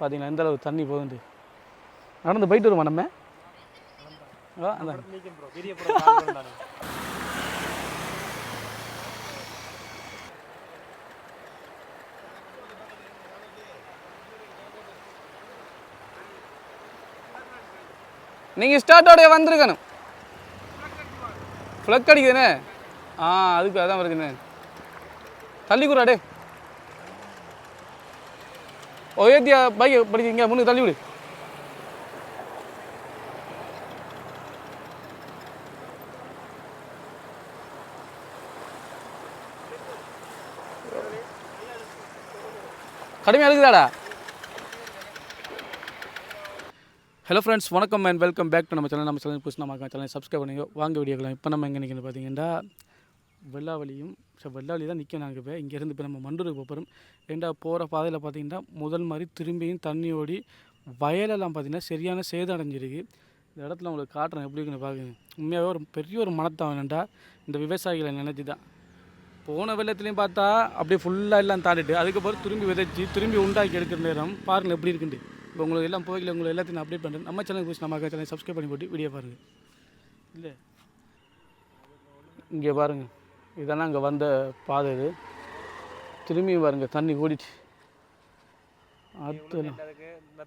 பார்த்தீங்களா எந்த அளவு தண்ணி போகுது நடந்து போயிட்டு வருமா நம்ம. நீங்கள் ஸ்டார்ட்டோடைய வந்திருக்கணும். ஃப்ளக் அடிக்குதுண்ணே ஆ அதுக்கு அதான் வருதுண்ணே தள்ளி கூடா ஒயத்தியா பைக் படிக்கிறீங்க முன்னுக்கு தள்ளி விடு கடுமையாக இருக்குதாடா ஹலோ ஃப்ரெண்ட்ஸ் வணக்கம் அண்ட் வெல்கம் பேக் டு நம்ம சேனல் நம்ம சேனல் புதுசு நம்ம சேனல் சப்ஸ்கிரைப் பண்ணுங்க வாங்க வீடியோக்கலாம் இப்போ நம்ம எங்கே நிற்கிறது பார்த்தீங்கன்னா வெள்ளாவளியும் ஸோ வெள்ளாளி தான் நிற்கும் நாங்கள் இப்போ இங்கேருந்து இப்போ நம்ம மண்டூருக்கு போகிறோம் ஏண்டா போகிற பாதையில் பார்த்தீங்கன்னா முதல் மாதிரி திரும்பியும் தண்ணி ஓடி வயலெல்லாம் பார்த்தீங்கன்னா சரியான சேதம் அடைஞ்சிருக்கு. இந்த இடத்துல உங்களுக்கு காட்டுறேன் எப்படி இருக்குன்னு பார்க்குங்க உண்மையாகவே ஒரு பெரிய ஒரு மனத்தான் வேணுண்டா இந்த விவசாயிகளை நினச்சி தான். போன வெள்ளத்துலேயும் பார்த்தா அப்படியே ஃபுல்லாக எல்லாம் தாண்டிட்டு அதுக்கப்புறம் திரும்பி விதைச்சி திரும்பி உண்டாக்கி எடுக்கிற நேரம் பாருங்கள் எப்படி இருக்குண்டு இப்போ உங்களுக்கு எல்லாம் போய்க்கல உங்களுக்கு எல்லாத்தையும் நான் அப்டேட் பண்ணுறேன் நம்ம சேனல் குறித்து நம்ம சேனல் சப்ஸ்கிரைப் பண்ணி போட்டு வீடியோ பாருங்கள் இல்லை? இங்கே பாருங்கள் இதெல்லாம் அங்கே வந்த பாதை இது. திரும்பியும் பாருங்க தண்ணி ஓடிச்சு. அது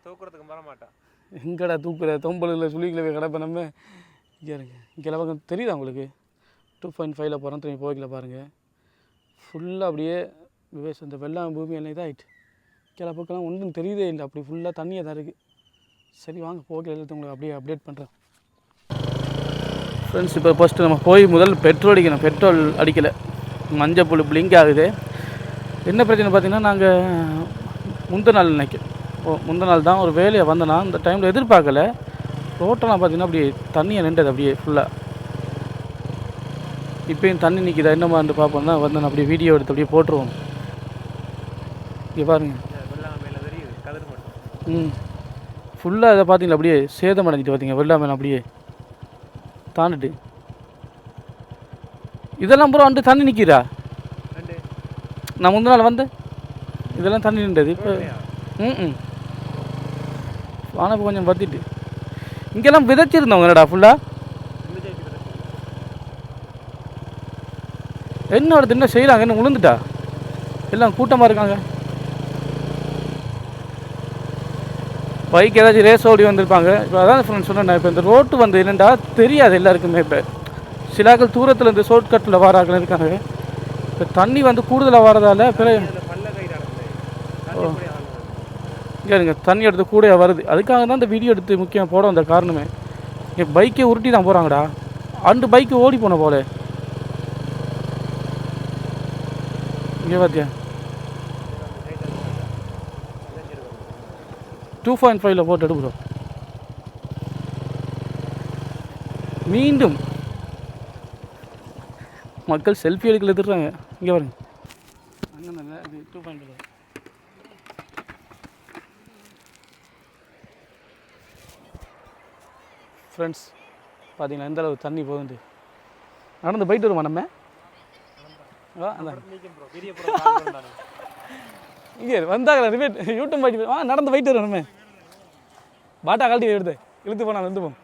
தூக்குறதுக்கு வர மாட்டேன் எங்கடா தூக்குற? தொம்பலில் சுழிக்கல போய் கிடப்ப நம்ம. இங்கே இருங்க. இங்கே பக்கம் தெரியுதா உங்களுக்கு? டூ பாயிண்ட் ஃபைவ்ல போகிறோம் திரும்பி போய்க்கல பாருங்கள் ஃபுல்லாக அப்படியே விவேஸ் இந்த வெள்ளம் பூமி எல்லாம் இதாகிட்டு கிள பக்கம்லாம் ஒன்றும் தெரியுதே இல்லை. அப்படி ஃபுல்லாக தண்ணியாக தான் இருக்குது சரி வாங்க. போகல எல்லாத்தையும் உங்களுக்கு அப்படியே அப்டேட் பண்ணுறேன் ஃப்ரெண்ட்ஸ் இப்போ ஃபஸ்ட்டு நம்ம போய் முதல் பெட்ரோல் அடிக்கணும். பெட்ரோல் அடிக்கலை. மஞ்சள் புல் பிளிங்க் ஆகுது. என்ன பிரச்சனை பார்த்தீங்கன்னா நாங்கள் முந்தின நாள் நினைக்கிறேன் ஓ முந்தின நாள் தான் ஒரு வேலையை வந்தேன்னா இந்த டைமில் எதிர்பார்க்கல. ரோட்டெல்லாம் பார்த்தீங்கன்னா அப்படியே தண்ணியை நின்றது அப்படியே ஃபுல்லாக இப்பயும் தண்ணி நிற்கிதா என்னமான்னு பார்ப்போம் தான் வந்து அப்படியே வீடியோ எடுத்து அப்படியே போட்டுருவோம். இங்கே பாருங்க. வெள்ளாமையில தெரியுது கதிர் மட்டும். ம். ஃபுல்லாக இதை பார்த்தீங்களா அப்படியே சேதம் அடைஞ்சிட்டு பார்த்தீங்க வெள்ளாமல் அப்படியே. தாண்டிட்டு இதெல்லாம் பூரா வந்துட்டு தண்ணி நிற்கிறா ரெண்டு நான் முந்தின நாள் வந்தேன். இதெல்லாம் தண்ணி நின்றது. இப்போ ம் ம். ஆனால் இப்போ கொஞ்சம் வத்திட்டு. இங்கெல்லாம் விதைச்சிருந்தவங்க என்னடா ஃபுல்லாக என்ன அடுத்து என்ன செய்யலாங்க என்ன உளுந்துட்டா? எல்லாம் கூட்டமாக இருக்காங்க. பைக் ஏதாச்சும் ரேஸ் ஓடி வந்திருப்பாங்க. இப்போ அதான் ஃப்ரெண்ட்ஸ் சொன்னேன் இப்போ இந்த ரோட்டு வந்து என்னண்டா தெரியாது எல்லாருக்குமே இப்போ. சிலாக்கள் தூரத்தில் இந்த ஷார்ட் கட்டில் வாராக்கள் இருக்காங்க. இப்போ தண்ணி வந்து கூடுதலாக வரதால பிறகு அந்த இங்கே தண்ணி எடுத்து கூட வருது. அதுக்காக தான் இந்த வீடியோ எடுத்து முக்கியம் போட வந்த காரணமே. என் பைக்கே உருட்டி தான் போகிறாங்கடா அண்டு பைக்கு ஓடி போன போல. இங்கே பார்த்தியா டூ பாயிண்ட் ஃபைவ்ல போட்டு எடுக்கிறோம் மீண்டும். மக்கள் செல்ஃபி எடுக்கல எடுத்துடுறாங்க இங்கே பாருங்க. அங்கே இது டூ பாயிண்ட் ஃபைவ் ஃப்ரெண்ட்ஸ் பார்த்தீங்களா எந்த அளவு தண்ணி போகுது? நடந்து போயிட்டு வருமா நம்ம? ஆ அதான் நீக்கம் ப்ரோ பெரிய ப்ரோ கால் நான் இங்கே வந்தாங்க ரிப்பேட் யூடியூப் போயிட்டு ஆ நடந்து போயிட்டு வரோம் நம்ம பாட்டா கழட்டி எடுத்து. இழுத்து போனா வந்து போம்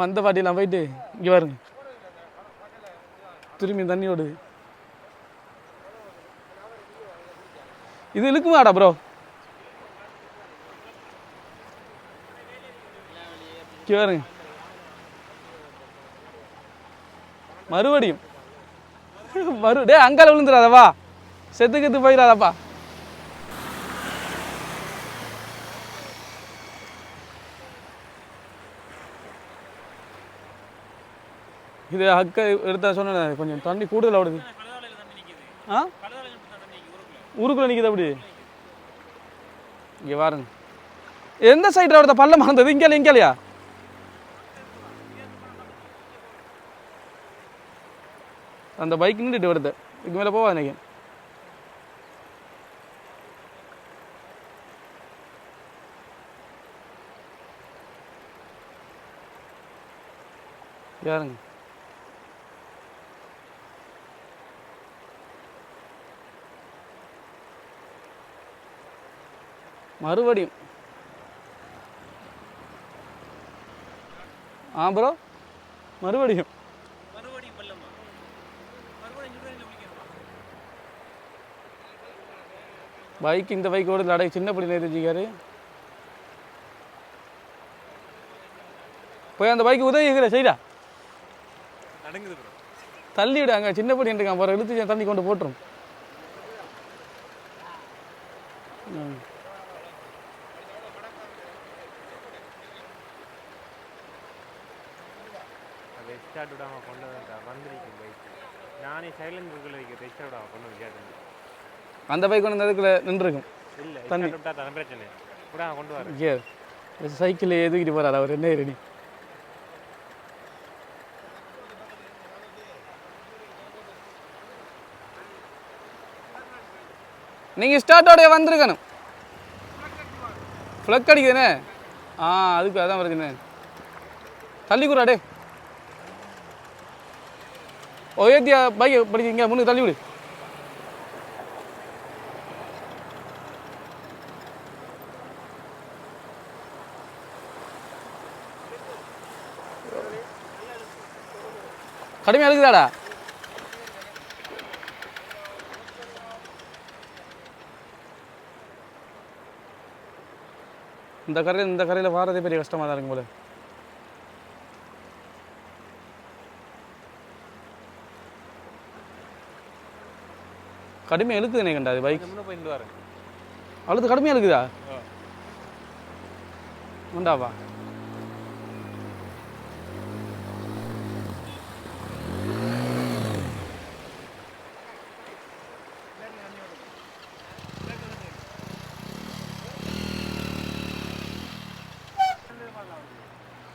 வந்த பாட்டிலாம் போயிட்டு இங்கே பாருங்க. திரும்பி தண்ணி ஓடுது இது இழுக்குமாடா ப்ரோ இங்கே பாருங்க. மறுபடியும். மறு டே அங்கால விழுந்துடாதவா செத்து கெத்து போயிடாதப்பா இது அக்க எடுத்த சொன்ன கொஞ்சம் தண்ணி கூடுதல் ஓடுது. ஆ? ஊருக்குள்ள நிற்கிது அப்படி. இங்கே வாருங்க எந்த சைடில் ஓடுத பள்ளம் மறந்தது? இங்கே இல்லையா அந்த பைக் நின்றுட்டு வருது. இதுக்கு மேலே போவாது எனக்கு யாருங்க? மறுபடியும். ஆ ப்ரோ மறுபடியும். பைக் இந்த பைக் ஓடுது அடை சின்ன பிள்ளை தெரிஞ்சுக்காரு? போய் அந்த பைக் உதவி இருக்கிற செய்டா. நடங்குது ப்ரோ தள்ளி விடு அங்கே சின்ன படி இருக்கான் போகிற இழுத்து தண்ணி கொண்டு போட்டுரும். ஸ்டார்ட் விடாமல் கொண்டு வந்தா வந்திருக்கும் பைக் நானே சைலண்ட் புக்கில் வைக்க ஸ்டார்ட் விடாமல் கொண்டு கேட்டேன் அந்த பைக் கொண்டு அதுக்குள்ள நின்றுருக்கும். இல்லை தண்ணி. ஏ சைக்கிள் எதுக்கிட்டு போகிறார் அவர் என்ன ரெடி நீங்கள் ஸ்டார்ட்டோடைய வந்திருக்கணும். ஃப்ளக் அடிக்குதுண்ணே ஆ அதுக்கு அதான் பிரச்சனை தள்ளி கூடா டே ஓ ஏத்தியா பைக் படிக்க முன்னுக்கு தள்ளி விடு கடுமையாக இருக்குதாடா இந்த கரையில் இந்த கரையில் வாரதே பெரிய கஷ்டமாக தான் இருக்கும் போல. கடுமையாக இழுக்குதுனே கண்டா அது பைக் அழுது கடுமையாக இருக்குதா ஆ. உண்டாவா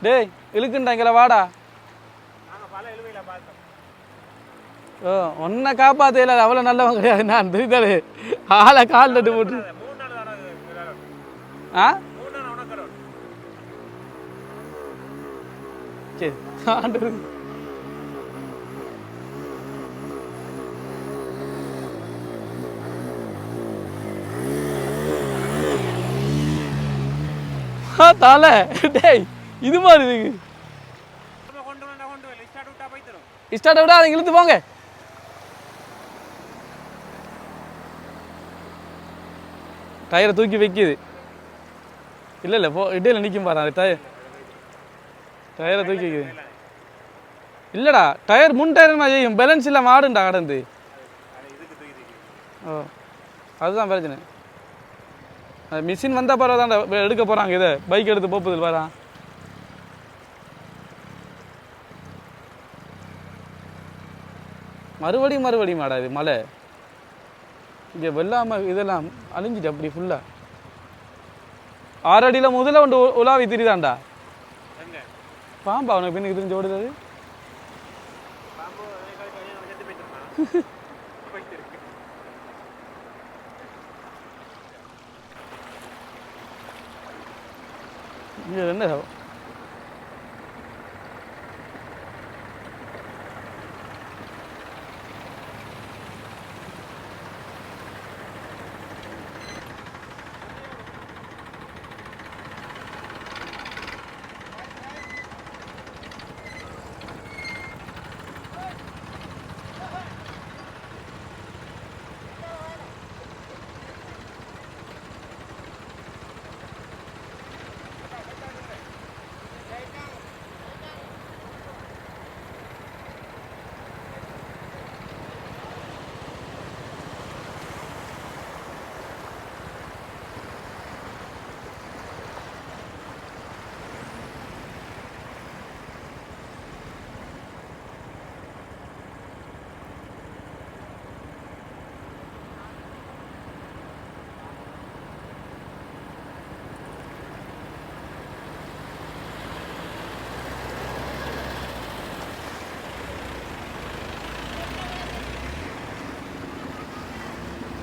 டேய் இழுக்குண்டா இங்கே வாடா. ஓ உன்னை காப்பாற்ற இல்லை அவ்வளோ நல்லவன் கிடையாது. நான் தெரிந்தாலே ஆளை கால் தட்டு போட்டு. ஆ? சரி ஆண்டு தலை. டேய். இது மாதிரி இருக்கு கொண்டு ஸ்டார்ட் விட அதை இழுத்து போங்க. டயரை தூக்கி வைக்கிது. இல்லை இல்லை போ இடையில நிற்கும் பாரு அது டயர் டயரை தூக்கி வைக்குது. இல்லைடா டயர் முன் டயர் மாதிரி செய்யும். பேலன்ஸ் இல்லாம ஆடுண்டா கடந்து. ஓ அதுதான் பிரச்சனை. மிஷின் வந்தால் பரவாயில்ல எடுக்க போகிறாங்க இதை. பைக் எடுத்து போப்புதில் வரா மறுபடியும் மறுபடியும் மாடா இது மழை. இங்கே வெள்ளாமல் இதெல்லாம் அழிஞ்சிட்டு அப்படி ஃபுல்லாக ஆறடியில் முதல்ல ஒன்று உலாவி திரிதாண்டா பாம்பா அவனுக்கு பின்னுக்கு தெரிஞ்சு ஓடுது இங்கே என்ன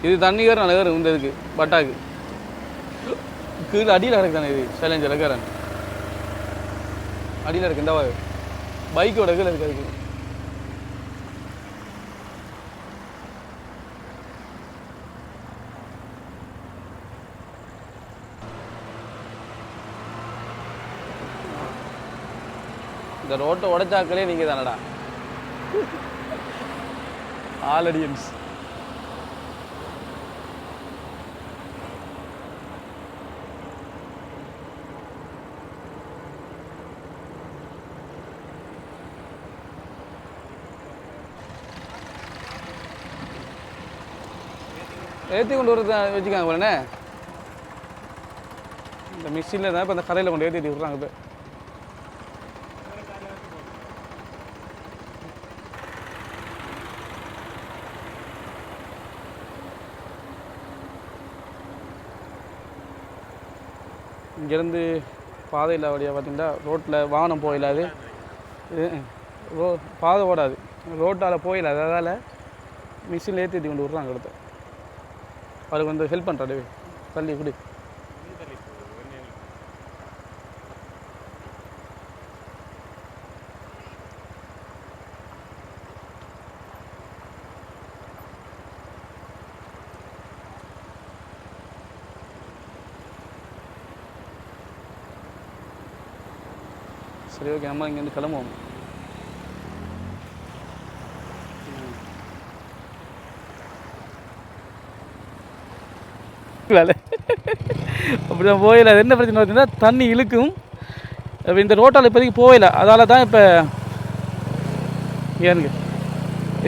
இது தண்ணிகர் நலகர் இந்த இதுக்கு பட்டாக்கு. கீழே அடியில் கிடக்குதானே இது சேலஞ்சர் இருக்கிறான் அடியில் இருக்கு இந்த பைக்கோட கீழே இருக்கு அதுக்கு. இந்த ரோட்டை உடைச்சாக்களே நீங்கள் தானடா ஆல் அடியன்ஸ் ஏற்றி கொண்டு வரது வச்சுக்காங்க உடனே இந்த மிஷினில் தான் இப்போ அந்த கரையில் கொண்டு ஏற்றி விட்றாங்க இப்போ. இங்கேருந்து பாதையில் வழியாக பார்த்தீங்கன்னா ரோட்டில் வாகனம் போயிடாது ரோ பாதை ஓடாது. ரோட்டால் போயிடாது அதனால் மிஷினில் ஏற்றி கொண்டு விட்றாங்க அடுத்து. அவருக்கு வந்து ஹெல்ப் பண்ணுறாரு தள்ளி குடி. சரி ஓகே நம்ம இங்கேருந்து கிளம்புவோம். போயிடலாம்ல அப்படி தான் போயில அது என்ன பிரச்சனை பார்த்தீங்கன்னா தண்ணி இழுக்கும். இந்த ரோட்டால் இப்போதைக்கு போயில அதால தான் இப்போ ஏனுங்க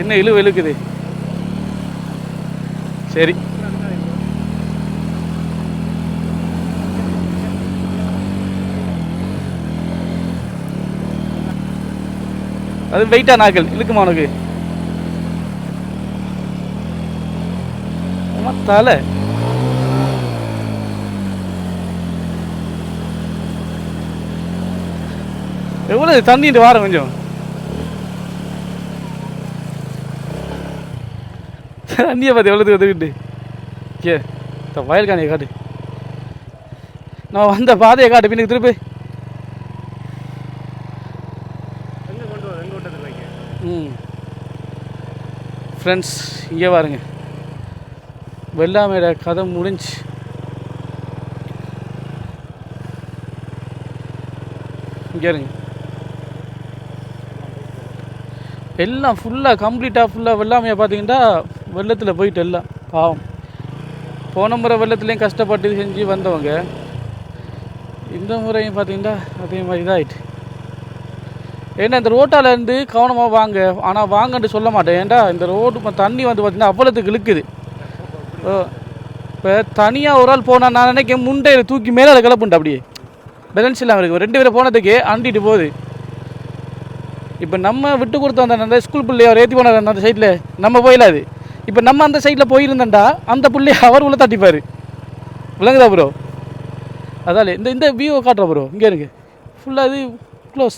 என்ன இழுவு இழுக்குது? சரி. அது வெயிட்டா நாக்கள் இழுக்குமா உனக்கு? தலை. எவ்வளவு தண்ணிட்டு வாரம் கொஞ்சம். தண்ணியை பார்த்து எவ்வளோது வந்துக்கிட்டு கே இந்த வயல் காணியை காட்டு. நான் வந்த பாதையை காட்டு பின்னுக்கு திருப்பி. ம். ஃப்ரெண்ட்ஸ் இங்கே பாருங்க வெள்ளாமையோட கதை முடிஞ்சு. இங்கே இருங்க. எல்லாம் ஃபுல்லாக கம்ப்ளீட்டாக ஃபுல்லாக வெள்ளாமையை பார்த்தீங்கன்னா வெள்ளத்தில் போயிட்டு எல்லாம். பாவம். போன முறை வெள்ளத்துலேயும் கஷ்டப்பட்டு செஞ்சு வந்தவங்க இந்த முறையும் பார்த்தீங்கன்னா அதே மாதிரி இதாகிட்டு ஏன்னா இந்த ரோட்டாலேருந்து கவனமாக வாங்க. ஆனால் வாங்கன்னு சொல்ல மாட்டேன். ஏன்டா இந்த ரோடு தண்ணி வந்து பார்த்தீங்கன்னா அவ்வளோத்துக்கு இழுக்குது. ஓ இப்போ தனியாக ஒரு ஆள் போனால் நான் நினைக்கிறேன் முண்டையில் தூக்கி மேலே கிளப்புண்டு அப்படியே. பேலன்ஸ் இல்லாமல் இருக்கு. ரெண்டு பேரும் போனதுக்கு அண்டிட்டு போகுது. இப்போ நம்ம விட்டு கொடுத்த அந்த அந்த ஸ்கூல் பிள்ளைய அவர் ஏற்றி போனார் அந்த சைடில் நம்ம போயிடாது இப்போ நம்ம அந்த சைடில் போயிருந்தேன்டா அந்த பிள்ளைய அவர் உள்ள தட்டிப்பார். விளங்குதா ப்ரோ அதால இந்த இந்த வியூவை காட்டுற ப்ரோ இங்கே இருக்கு. ஃபுல்லாக இது க்ளோஸ்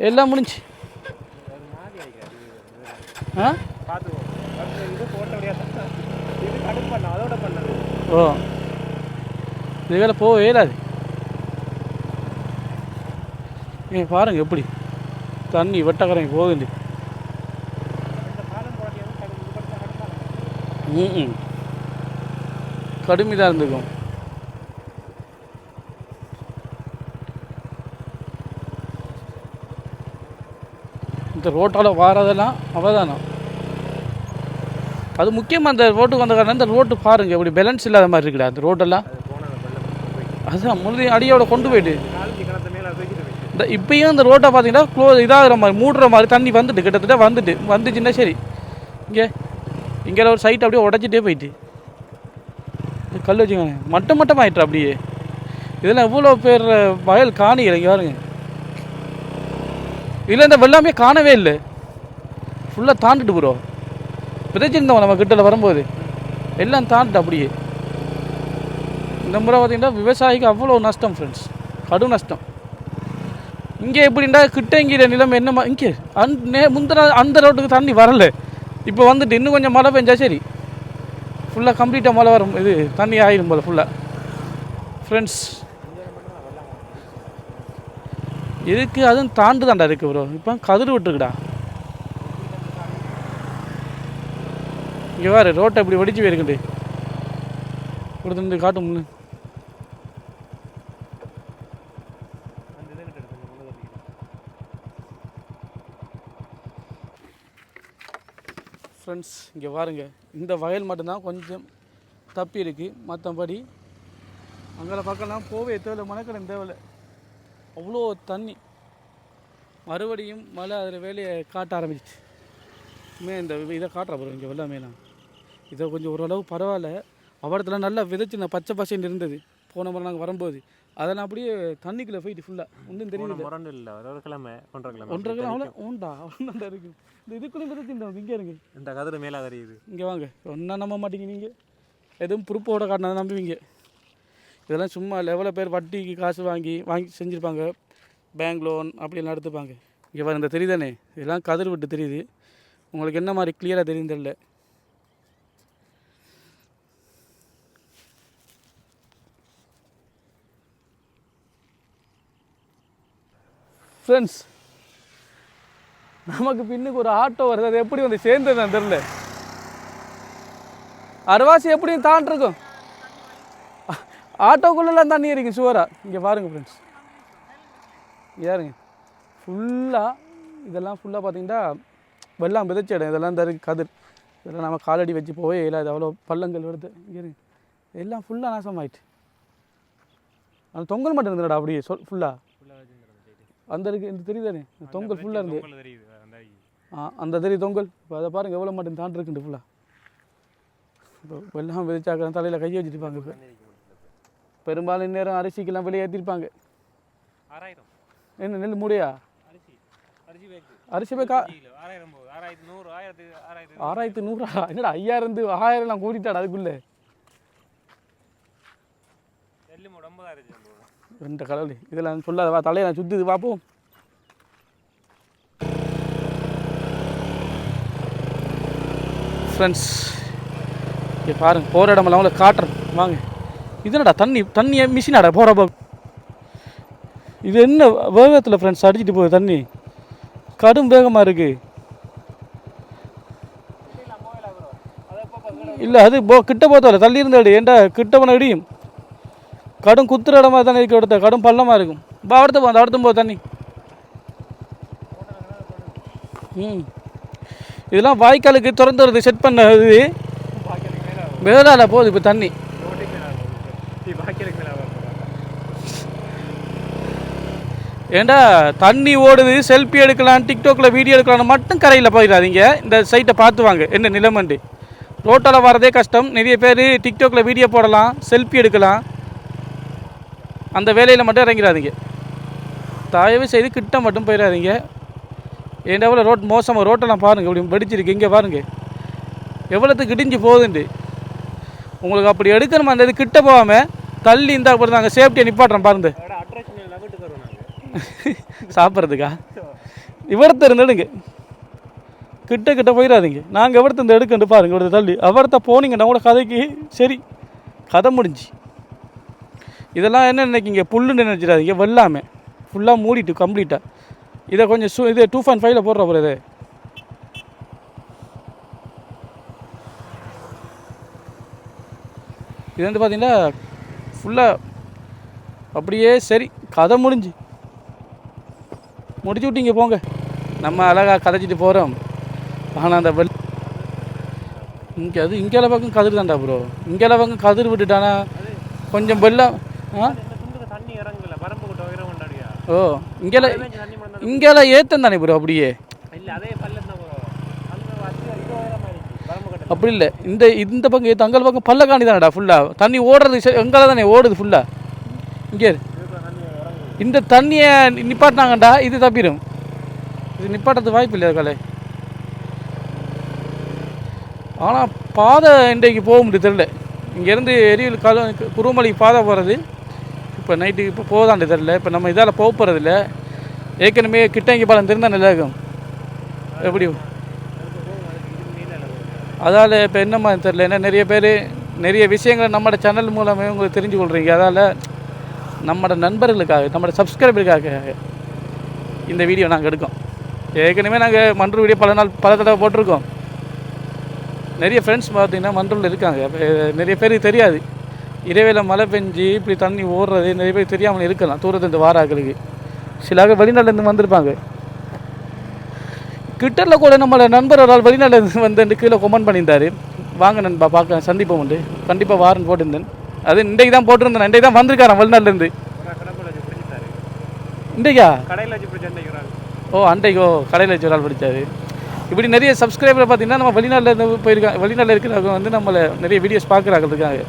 எல்லாம் முடிஞ்சு. ஆ? பண்ண ஓ. இது வேலை போக இயலாது ஏ பாருங்க எப்படி? தண்ணி வெட்டக்கரைங்க போகுது. ம் கடுமையாக இருந்துக்கும் இந்த ரோட்டால் வாரதெல்லாம் அவதானா அது முக்கியமாக அந்த ரோட்டுக்கு வந்த காரணம் இந்த ரோட்டு பாருங்க இப்படி பேலன்ஸ் இல்லாத மாதிரி இருக்குடா அந்த ரோட்டெல்லாம். அதுதான் முழுதி அடியோட கொண்டு போயிட்டு காலத்தி கணத்தை மேலே தூக்கிட்டு போயிட்டு இந்த இப்பயும் இந்த ரோட்டை பார்த்தீங்கன்னா க்ளோஸ் இதாகிற மாதிரி மூடுற மாதிரி தண்ணி வந்துட்டு கிட்டத்தட்ட வந்துட்டு வந்துச்சுன்னா சரி. இங்கே இங்கே ஒரு சைட் அப்படியே உடச்சிட்டே போயிட்டு. கல் வச்சுக்கோங்க. மட்டம் மட்டம் ஆயிட்டு அப்படியே. இதெல்லாம் எவ்வளோ பேர் வயல் காணிகள் இங்கே பாருங்க. இதில் இந்த வெள்ளாமே காணவே இல்லை. ஃபுல்லாக தாண்டிட்டு ப்ரோ விதைச்சிருந்தோம் நம்ம கிட்டல வரும்போது. எல்லாம் தாண்டிட்டு அப்படியே. இந்த முறை பார்த்தீங்கன்னா விவசாயிக்கு அவ்வளோ நஷ்டம் ஃப்ரெண்ட்ஸ் கடும் நஷ்டம். இங்கே எப்படின்னா கிட்டங்கிற நிலைமை என்னமா இங்கே அந் நே முந்தின அந்த ரோட்டுக்கு தண்ணி வரல. இப்போ வந்துட்டு இன்னும் கொஞ்சம் மழை பெஞ்சா சரி. ஃபுல்லாக கம்ப்ளீட்டாக மழை வரும். இது தண்ணி ஆகிடும் போல் ஃபுல்லாக ஃப்ரெண்ட்ஸ் எதுக்கு? அதுவும் தாண்டு தாண்டா இருக்குது ப்ரோ இப்போ கதிர் விட்டுருக்குடா. இங்கே வேறு ரோட்டை இப்படி வெடிச்சு போயிருக்குண்டு கொடுத்துட்டு காட்டும் முன்னு அந்த இது கிட்ட கொஞ்சம் முன்னே தள்ளிக்கிட்டு ஃப்ரெண்ட்ஸ் இங்கே பாருங்கள் இந்த வயல் மட்டும்தான் கொஞ்சம் தப்பி இருக்குது மற்றபடி அங்கே பக்கம்லாம் போவே தேவையில்ல மணக்கடன் தேவையில்ல. அவ்வளோ தண்ணி. மறுபடியும் மழை அதில் வேலையை காட்ட ஆரம்பிச்சிச்சு. மே இந்த இதை காட்டுற இங்கே இங்கே நான் இதை கொஞ்சம் ஓரளவு பரவாயில்ல. அவடத்தில் நல்லா விதைச்சு இந்த பச்சை பசைன்னு இருந்தது. போன முறை நாங்கள் வரும்போது. அதெல்லாம் அப்படியே தண்ணிக்குள்ளே போயிட்டு ஃபுல்லாக ஒன்றும் தெரியல முரண்டு இல்லை. ஒரு கிழமை ஒன்றரை கிழமை. ஒன்றரை கிலோ அவ்வளோ. உண்டா? அவ்வளோ இருக்குது இந்த இதுக்குள்ளே விதைச்சு இங்கே இருங்க. இந்த கதிர் மேலே தெரியுது இங்கே வாங்க. ஒன்றா நம்ப மாட்டீங்க நீங்கள் எதுவும் ப்ரூஃபோட காட்டினதை நம்புவீங்க. இதெல்லாம் சும்மா லெவலில் பேர் வட்டிக்கு காசு வாங்கி வாங்கி செஞ்சுருப்பாங்க. பேங்க் லோன் அப்படியெல்லாம் எடுத்துப்பாங்க. இங்கே பாருங்க இந்த தெரியுதானே? இதெல்லாம் கதிர் விட்டு தெரியுது. உங்களுக்கு என்ன மாதிரி கிளியராக தெரியும் தெரியல. ஃப்ரெண்ட்ஸ் நமக்கு பின்னுக்கு ஒரு ஆட்டோ வருது. அது எப்படி வந்து சேர்ந்தது தெரில அரைவாசி எப்படியும் தாண்டிருக்கும். ஆட்டோக்குள்ளெல்லாம் தண்ணி இருக்கு சுவரா. இங்கே பாருங்கள் ஃப்ரெண்ட்ஸ் ஏறுங்க ஃபுல்லாக இதெல்லாம் ஃபுல்லாக பார்த்தீங்கன்னா வெள்ளம் விதைச்ச இடம். இதெல்லாம் இந்த கதிர். இதெல்லாம் நம்ம காலடி வச்சு போவே இல்லை அது அவ்வளோ பள்ளங்கள் வருது. இருங்க எல்லாம் ஃபுல்லாக நாசமாயிட்டு. அந்த தொங்கல் மட்டும் இருந்தடா அப்படியே சொல் ஃபுல்லாக அந்த இருக்கு இந்த தெரியுதானே? தொங்கல் ஃபுல்லாக இருந்து. ஆ அந்த தெரியும் தொங்கல். இப்போ அதை பாருங்க எவ்வளோ மட்டும் தாண்டி இருக்குண்டு ஃபுல்லாக இப்போ வெள்ளம் விதைச்சாக்க தலையில் கையை வச்சுருப்பாங்க இப்போ. பெரும்பாலும் நேரம் அரிசிக்கெல்லாம் வெளியே ஏற்றிருப்பாங்க என்ன நெல் மூடையா? அரிசி. போய் கா ஆறாயிரத்தி நூறு ஆறாயிரத்து. என்னடா ஐயாயிரம் ஆயிரம்லாம் கூட்டிட்டாடா அதுக்குள்ளே? ரெண்டு கடவுளே இதெல்லாம் சொல்லாத வா தலையை நான் சுற்றுது பார்ப்போம் ஃப்ரெண்ட்ஸ் இங்கே பாருங்கள் போகிற இடமெல்லாம் உங்களை காட்டுறேன் வாங்க. இதுனடா தண்ணி தண்ணியை மிஷினாடா போகிறப்ப இது என்ன வேகத்தில் ஃப்ரெண்ட்ஸ் அடிச்சிட்டு போகுது தண்ணி? கடும் வேகமாக இருக்குது இல்லை அது போ கிட்ட போத்தல தள்ளி இருந்தாடு ஏண்டா கிட்ட போன கடும் குத்துற இடமா தானே இருக்க அடுத்த கடும் பள்ளமாக இருக்கும். இப்போ அடுத்து போ அந்த அடுத்து போ தண்ணி. ம். இதெல்லாம் வாய்க்காலுக்கு திறந்து வருது செட் பண்ண இது மேலால போகுது இப்போ தண்ணி. ஏண்டா தண்ணி ஓடுது செல்ஃபி எடுக்கலாம் டிக்டாக்ல வீடியோ எடுக்கலாம்னு மட்டும் கரையில் போயிடாதீங்க. இந்த சைட்டை பார்த்து வாங்க என்ன நிலமண்டு. ரோட்டால் வரதே கஷ்டம். நிறைய பேர் டிக்டாக்ல வீடியோ போடலாம் செல்ஃபி எடுக்கலாம். அந்த வேலையில் மட்டும் இறங்கிடாதீங்க. தயவு செய்து கிட்ட மட்டும் போயிடாதீங்க. ஏண்டா எவ்வளோ ரோட் மோசமாக ரோட்டெல்லாம் பாருங்கள் இப்படி வெடிச்சிருக்கு இங்கே பாருங்கள் எவ்வளோத்துக்கு இடிஞ்சு போகுதுண்டு. உங்களுக்கு அப்படி எடுக்கணுமா அந்த இது கிட்ட போகாமல் தள்ளி இருந்தால் அப்புறம் நாங்கள் சேஃப்டியை நிப்பாட்டுறோம் பாருங்க. சாப்பிட்றதுக்கா? இவரத்தை இருந்துடுங்க கிட்ட கிட்ட போயிடாதீங்க. நாங்கள் எவரத்தை இந்த எடுக்கண்டு பாருங்க இவரத்தை தள்ளி. அவரத்தை போனீங்கன்னா கூட கதைக்கு சரி கதை முடிஞ்சு. இதெல்லாம் என்ன நினைக்கிங்க புல்லுன்னு நினைச்சிடாதீங்க வெள்ளாமை. ஃபுல்லாக மூடிட்டு கம்ப்ளீட்டாக இதை கொஞ்சம் சு இது டூ பாயிண்ட் ஃபைவ்ல போடுற போகிற இது. இது வந்து பார்த்தீங்கன்னா ஃபுல்லாக அப்படியே சரி கதை முடிஞ்சு. முடிச்சு விட்டீங்க போங்க. நம்ம அழகாக கதைச்சிட்டு போகிறோம் ஆனால் அந்த வெள் இங்கே அது இங்கே பக்கம் கதிர் தான்டா ப்ரோ இங்கே பக்கம் கதிர் விட்டுட்டானா கொஞ்சம் வெள்ளம் ஆ? தண்ணி ஓ இங்கே தண்ணி மணந்து இங்கெல்லாம் தானே ப்ரோ அப்படியே? அப்படி இல்லை. இந்த இந்த பக்கம் ஏற்ற அங்கே பக்கம் பள்ளக்காணி தானடா ஃபுல்லாக தண்ணி ஓடுறது சரி எங்கால தானே ஓடுது ஃபுல்லாக இங்கே இந்த தண்ணியை நிப்பாட்டினாங்கண்டா இது தப்பிடும் இது நிப்பாட்டது வாய்ப்பு இல்லையா கலை? ஆனால் பாதை இன்றைக்கு போக முடியும் தெரில இங்கேருந்து எரியில் கல குருமலைக்கு பாதை போகிறது இப்போ நைட்டுக்கு இப்போ போதாண்டு தெரில இப்போ நம்ம இதால் போக போகிறதில்ல ஏற்கனவே கிட்டங்கி பாலம் தெரிந்தால் நல்லா இருக்கும் எப்படி? அதால் இப்போ என்னம்மா தெரில ஏன்னா நிறைய பேர் நிறைய விஷயங்களை நம்மளோட சேனல் மூலமே உங்களுக்கு தெரிஞ்சு கொள்கிறீங்க அதால் நம்மளோட நண்பர்களுக்காக நம்மளோட சப்ஸ்கிரைபருக்காக இந்த வீடியோ நாங்கள் எடுக்கோம். ஏற்கனவே நாங்கள் மன்றூர் வீடியோ பல நாள் பல தடவை போட்டிருக்கோம். நிறைய ஃப்ரெண்ட்ஸ் பார்த்தீங்கன்னா மன்றூரில் இருக்காங்க. நிறைய பேருக்கு தெரியாது. இரவில் மழை பெஞ்சு இப்படி தண்ணி ஓடுறது நிறைய பேர் தெரியாமல் இருக்கலாம். தூரத்துலேருந்து வாராக்களுக்கு. சிலாக வெளிநாட்டிலேருந்து வந்திருப்பாங்க. ட்விட்டரில் கூட நம்மளோட நண்பர் ஒரு ஆள் வந்து கீழே கொமெண்ட் பண்ணியிருந்தாரு. வாங்க நண்பா பார்க்க சந்திப்போம் உண்டு. கண்டிப்பாக வாரன் போட்டிருந்தேன். அது இன்றைக்கு தான் போட்டிருந்தேன். இன்றைக்கு தான் வந்திருக்காரன் வெளிநாட்டிலேருந்து இன்றைக்கா? கடையில் ஓ பிடிச்ச ஓ அன்றைக்கோ? கடையில் வச்சு ஒரு ஆள் படித்தார் இப்படி நிறைய சப்ஸ்கிரைபர் பார்த்தீங்கன்னா நம்ம வெளிநாட்டில் இருந்து போயிருக்காங்க வெளிநாட்டில் இருக்கிறவங்க வந்து நம்மளை நிறைய வீடியோஸ் பார்க்குறாங்க இருக்காங்க.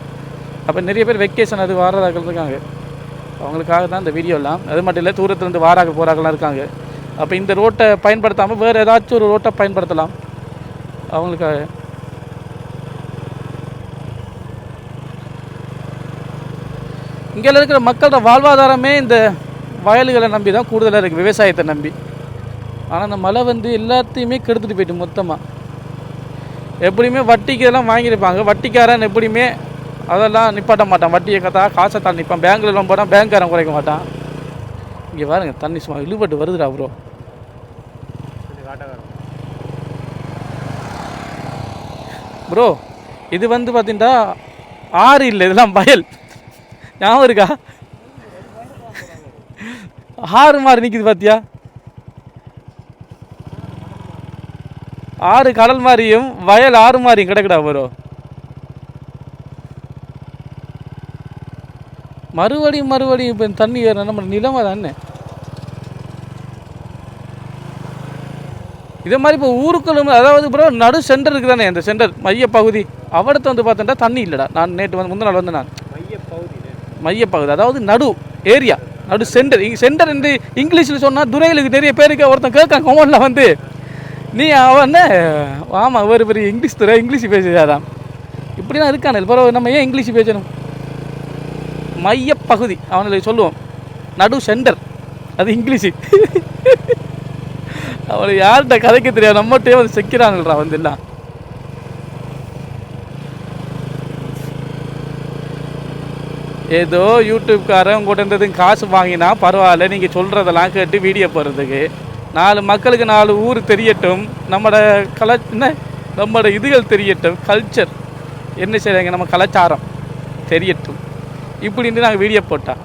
அப்போ நிறைய பேர் வெக்கேஷன் அது வாரதாக்கள் இருக்காங்க. அவங்களுக்காக தான் இந்த வீடியோலாம் அது மட்டும் இல்லை தூரத்துலேருந்து வாராக போகிறாங்களாம் இருக்காங்க. அப்போ இந்த ரோட்டை பயன்படுத்தாமல் வேறு ஏதாச்சும் ஒரு ரோட்டை பயன்படுத்தலாம். அவங்களுக்காக. இங்கே இருக்கிற மக்களோட வாழ்வாதாரமே இந்த வயல்களை நம்பி தான் கூடுதலாக இருக்குது விவசாயத்தை நம்பி. ஆனால் அந்த மழை வந்து எல்லாத்தையுமே கெடுத்துட்டு போயிட்டு மொத்தமாக எப்படியுமே வட்டிக்கு இதெல்லாம் வாங்கியிருப்பாங்க. வட்டிக்காரன் எப்படியுமே அதெல்லாம் நிப்பாட்ட மாட்டான். வட்டியை கத்தா காசை தான் நிற்பான் பேங்க்கில் லோன் போனால் பேங்க்காரன் குறைக்க மாட்டான். இங்கே பாருங்க தண்ணி சும்மா இழுபட்டு வருதுடா ப்ரோ ப்ரோ இது வந்து பார்த்தீங்கன்னா ஆறு இல்லை இதெல்லாம் வயல். ஞாபகம் இருக்கா? ஆறு மாதிரி நிற்கிது பார்த்தியா ஆறு கடல் மாதிரியும் வயல் ஆறு மாதிரியும் கிடக்குடா ப்ரோ மறுபடியும் மறுபடியும் இப்போ தண்ணி ஏற நம்ம நிலமை தானே? இதே மாதிரி இப்போ ஊருக்குள்ள அதாவது ப்ரோ நடு சென்டர் இருக்குது தானே அந்த சென்டர் மையப்பகுதி அவடத்தை வந்து பார்த்தோன்னா தண்ணி இல்லைடா. நான் நேற்று வந்து முந்தின நாள் வந்து நான். மையப்பகுதி மையப்பகுதி அதாவது நடு ஏரியா நடு சென்டர் இங்கே சென்டர் என்று இங்கிலீஷில் சொன்னால் துறையிலுக்கு நிறைய பேருக்கு ஒருத்தன் கேட்கான் கமெண்டில் வந்து. நீ அவன் ஆமாம் ஒரு பெரிய இங்கிலீஷ் துறை இங்கிலீஷ் பேசுறாராம் இப்படி தான் இருக்கானே பிறகு நம்ம ஏன் இங்கிலீஷ் பேசணும்? மையப்பகுதி அவனுக்கு சொல்லுவோம். நடு சென்டர். அது இங்கிலீஷு. அவனை யார்கிட்ட கதைக்க தெரியாது. நம்மகிட்டே வந்து செக்கிறாங்கள்ரா வந்து எல்லாம் ஏதோ யூடியூப்காரன் உங்கள்கிட்ட இருந்தது காசு வாங்கினா பரவாயில்ல நீங்கள் சொல்கிறதெல்லாம் கேட்டு வீடியோ போடுறதுக்கு. நாலு மக்களுக்கு நாலு ஊர் தெரியட்டும். நம்மளோட கல என்ன? நம்மளோட இதுகள் தெரியட்டும். கல்ச்சர். என்ன செய்கிறாங்க நம்ம கலாச்சாரம். தெரியட்டும். இப்படின்ட்டு நாங்கள் வீடியோ போட்டோம்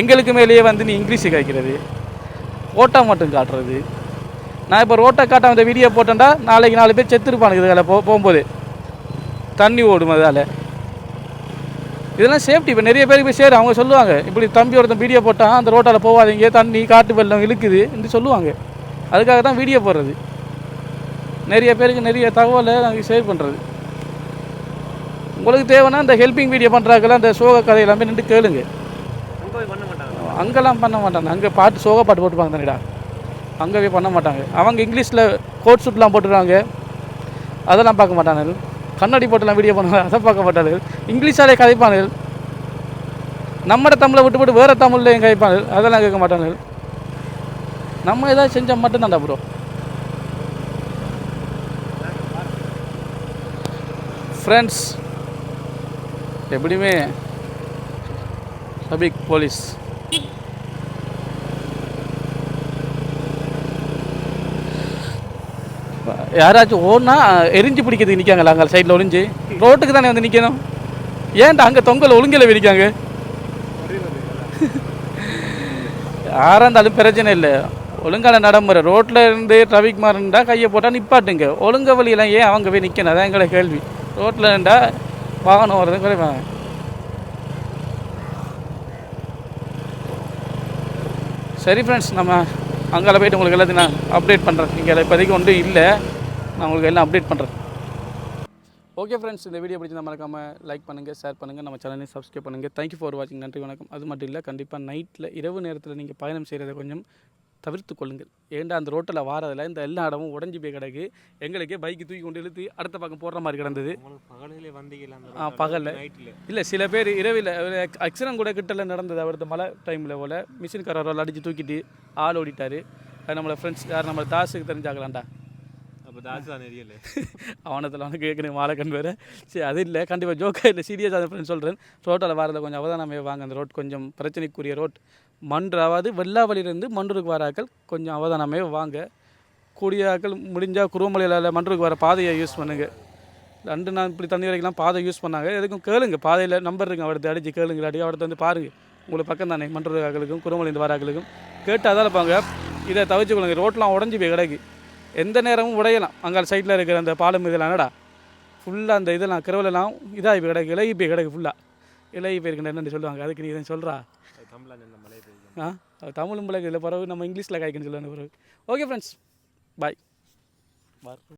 எங்களுக்கு மேலேயே வந்து நீ இங்கிலீஷு காய்க்கிறது ஓட்டா மட்டும் காட்டுறது. நான் இப்போ ரோட்டை காட்டாம இந்த வீடியோ போட்டேன்டா நாளைக்கு நாலு பேர் செத்துருப்பானுங்க இதில் போ போகும்போது. தண்ணி ஓடும் அதால். இதெல்லாம் சேஃப்டி இப்போ நிறைய பேருக்கு போய் சேரும் அவங்க சொல்லுவாங்க இப்படி தம்பி ஒருத்தன் வீடியோ போட்டான் அந்த ரோட்டால் போகாதீங்க தண்ணி காட்டு வெள்ளம் இழுக்குது என்று சொல்லுவாங்க. அதுக்காக தான் வீடியோ போடுறது. நிறைய பேருக்கு நிறைய தகவலை நாங்கள் சேவ் பண்ணுறது உங்களுக்கு தேவைன்னா இந்த ஹெல்பிங் வீடியோ பண்ணுறாங்கலாம் இந்த சோக கதை எல்லாமே நின்று கேளுங்க. அங்கே போய் பண்ண மாட்டாங்க அங்கெல்லாம் பண்ண மாட்டாங்க. அங்கே பாட்டு சோக பாட்டு போட்டுப்பாங்க தானேடா. அங்கே பண்ண மாட்டாங்க. அவங்க இங்கிலீஷில் கோட் சூட்லாம் போட்டுருவாங்க அதெல்லாம் பார்க்க மாட்டாங்க கண்ணாடி போட்டுலாம் வீடியோ பண்ணுவாங்க. அதை பார்க்க மாட்டார்கள் இங்கிலீஷாலே கதைப்பானுகள். நம்மட தமிழை விட்டு போட்டு வேறு தமிழ்லையும் கதைப்பானுகள். அதெல்லாம் கேட்க மாட்டானுகள். நம்ம ஏதாவது செஞ்சால் மட்டும்தான்டா ப்ரோ ஃப்ரெண்ட்ஸ் எப்படியுமே சபிக் போலீஸ். யாராச்சும் ஓடனா எரிஞ்சு பிடிக்கிறதுக்கு நிற்காங்களா அங்கே சைடில் ஒளிஞ்சு? ரோட்டுக்கு தானே வந்து நிற்கணும் ஏன்டா அங்கே தொங்கல் ஒழுங்கில் விரிக்காங்க யாராக இருந்தாலும் பிரச்சனை இல்லை. ஒழுங்கான நடைமுறை. ரோட்டில் இருந்து டிராஃபிக் மாறிண்டா கையை போட்டால் நிப்பாட்டுங்க. ஒழுங்க வழியெல்லாம் ஏன் அவங்க போய் நிற்கணும் அதான் எங்களை கேள்வி. ரோட்டில் இருந்தால் வாகனம் வர்றது குறைவாங்க சரி ஃப்ரெண்ட்ஸ் நம்ம அங்கே போயிட்டு உங்களுக்கு எல்லாத்தையும் நான் அப்டேட் பண்ணுறேன் இங்கே இப்போதைக்கு ஒன்றும் இல்லை. நான் உங்களுக்கு எல்லாம் அப்டேட் பண்ணுறேன் ஓகே ஃப்ரெண்ட்ஸ் இந்த வீடியோ பிடிச்சி மறக்காமல் லைக் பண்ணுங்கள் ஷேர் பண்ணுங்கள் நம்ம சேனலையும் சப்ஸ்கிரைப் பண்ணுங்கள் தேங்க்யூ ஃபார் வாட்சிங் நன்றி வணக்கம். அது மட்டும் இல்லை கண்டிப்பாக நைட்டில் இரவு நேரத்தில் நீங்கள் பயணம் செய்கிறத கொஞ்சம் தவிர்த்து கொள்ளுங்கள். ஏன்டா அந்த ரோட்டில் வாரதில் இந்த எல்லா இடமும் உடஞ்சி போய் கிடக்கு. எங்களுக்கே பைக்கு தூக்கி கொண்டு இழுத்து அடுத்த பக்கம் போடுற மாதிரி கிடந்தது. ஆ, பகல்ல. இல்லை சில பேர் இரவில் ஆக்சிடென்ட் கூட கிட்டல நடந்தது. அவரது மழை டைமில் போல் மிஷின் காரர் அடித்து தூக்கிட்டு ஆள் ஓடிட்டார். அது நம்மளோட ஃப்ரெண்ட்ஸ் யார் நம்ம தாஸுக்கு தெரிஞ்சாக்கலாம்டா அவனத்தில் அவனுக்கு கேட்கணும் மாலக்கன் வேறு. சரி அது இல்லை கண்டிப்பாக ஜோக்காக இல்லை சீரியஸாக ஃப்ரெண்ட் சொல்கிறேன் ரோட்டில் வரத கொஞ்சம் அவதானமே வாங்க. அந்த ரோட் கொஞ்சம் பிரச்சனைக்குரிய ரோட் மன்று அதாவது வெள்ளாவளியிலேருந்து மன்றூருக்கு வராக்கள் கொஞ்சம் அவதானமே வாங்க. கூடியாக்கள் முடிஞ்சால் குருமலையில் மன்றூருக்கு வர பாதையை யூஸ் பண்ணுங்கள் ரெண்டு நான் இப்படி தண்ணி வரைக்கும்லாம் பாதை யூஸ் பண்ணாங்க. எதுக்கும் கேளுங்க பாதையில் நம்பர் இருக்குது அவர்கிட்ட அடிச்சு கேளுங்க இல்லாட்டி அவர்கிட்ட வந்து பாருங்கள் உங்களுக்கு பக்கம் தானே மன்றூருக்காக்களுக்கும் குருமலைந்து வராக்களுக்கும். கேட்டு அதால் இருப்பாங்க. இதை தவிச்சு கொள்ளுங்க ரோட்லாம் உடஞ்சி போய் கிடக்கு. எந்த நேரமும் உடையலாம். அங்கே சைட்டில் இருக்கிற அந்த பாலம் இதெல்லாம் என்னடா? ஃபுல்லாக அந்த இதெல்லாம் கிரவலெல்லாம் இதாக இப்போ கிடக்கு இலகி போய் கிடைக்கு ஃபுல்லாக இலகி போயிருக்கேன் என்னென்னு சொல்லுவாங்க. அதுக்கு நீ இதை சொல்கிறா ஆ? தமிழும் பழக்கம் இல்லை பிறகு நம்ம இங்கிலீஷில் காய்க்கணும் சொல்லணும் பிறகு. ஓகே ஃப்ரெண்ட்ஸ் பாய் பாய்